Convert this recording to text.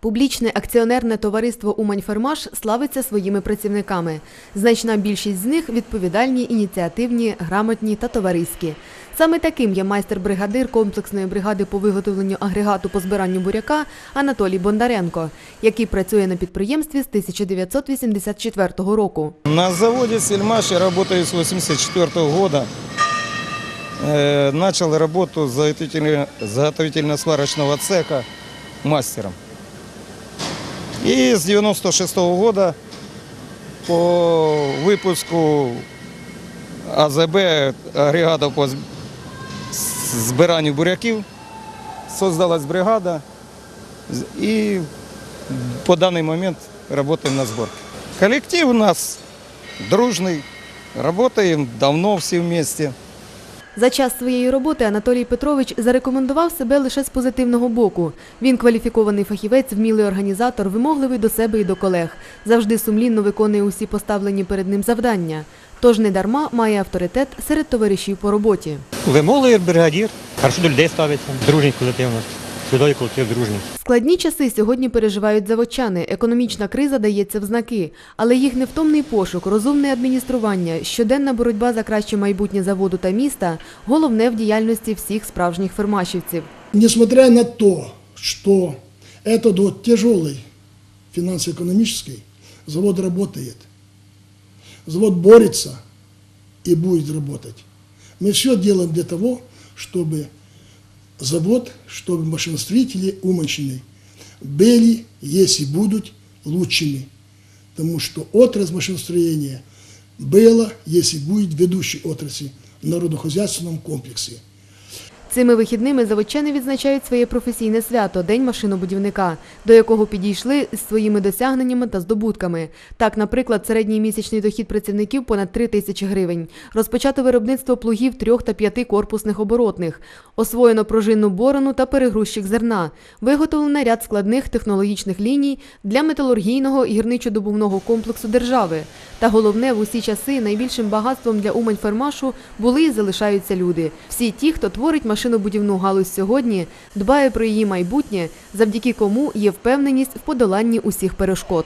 Публічне акціонерне товариство «Уманьфермаш» славиться своїми працівниками. Значна більшість з них відповідальні, ініціативні, грамотні та товариські. Саме таким є майстер-бригадир комплексної бригади по виготовленню агрегату по збиранню буряка Анатолій Бондаренко, який працює на підприємстві з 1984 року. На заводе «Сельмаш» я работаю с 84 года. Э, Начал работу заготовительно- заготовительно-сварочного цеха мастером. И с 96 года по выпуску АЗБ, агрегатов по з- збиранню буряків, создалась бригада. З- І по данный момент работаем на сборке. Коллектив у нас дружный, работаем давно все вместе. За час своєї роботи Анатолій Петрович зарекомендував себе лише з позитивного боку. Він кваліфікований фахівець, вмілий організатор, вимогливий до себе і до колег. Завжди сумлінно виконує усі поставлені перед ним завдання. Тож недарма має авторитет серед товаришів по роботі. Вимогливий бригадір, хорошо до людей ставиться, дружній колектив Чудовий колектив дружній. Складні часи сьогодні переживають заводчани. Економічна криза дається в знаки, але їх невтомний пошук, розумне адміністрування, щоденна боротьба за краще майбутнє заводу та міста головне в діяльності всіх справжніх фермашівців. Несмотря на то, что этот вот тяжелый финансово-экономический, завод работает. Завод борется и будет работать. Мы все делаем для того, чтобы завод, чтобы машиностроители Уманщины были, есть и будут лучшими. Потому что отрасль машиностроения была, есть и будет ведущей отраслью в народохозяйственном комплексе. Цими вихідними заводчани відзначають своє професійне свято День машинобудівника, до якого підійшли з своїми досягненнями та здобутками. Так, наприклад, середній місячний дохід працівників понад 3 тисячі гривень. Розпочато виробництво плугів трьох та п'яти корпусних оборотних. Освоєно пружинну борону та перегрузчик зерна. Виготовлено ряд складних технологічних ліній для металургійного і гірничо-добувного комплексу держави. Та головне, в усі часи найбільшим багатством для Умань-Фермашу були і залишаються люди. Всі ті, хто творить машинобудівну галузь сьогодні, дбає про її майбутнє, завдяки кому є впевненість в подоланні усіх перешкод.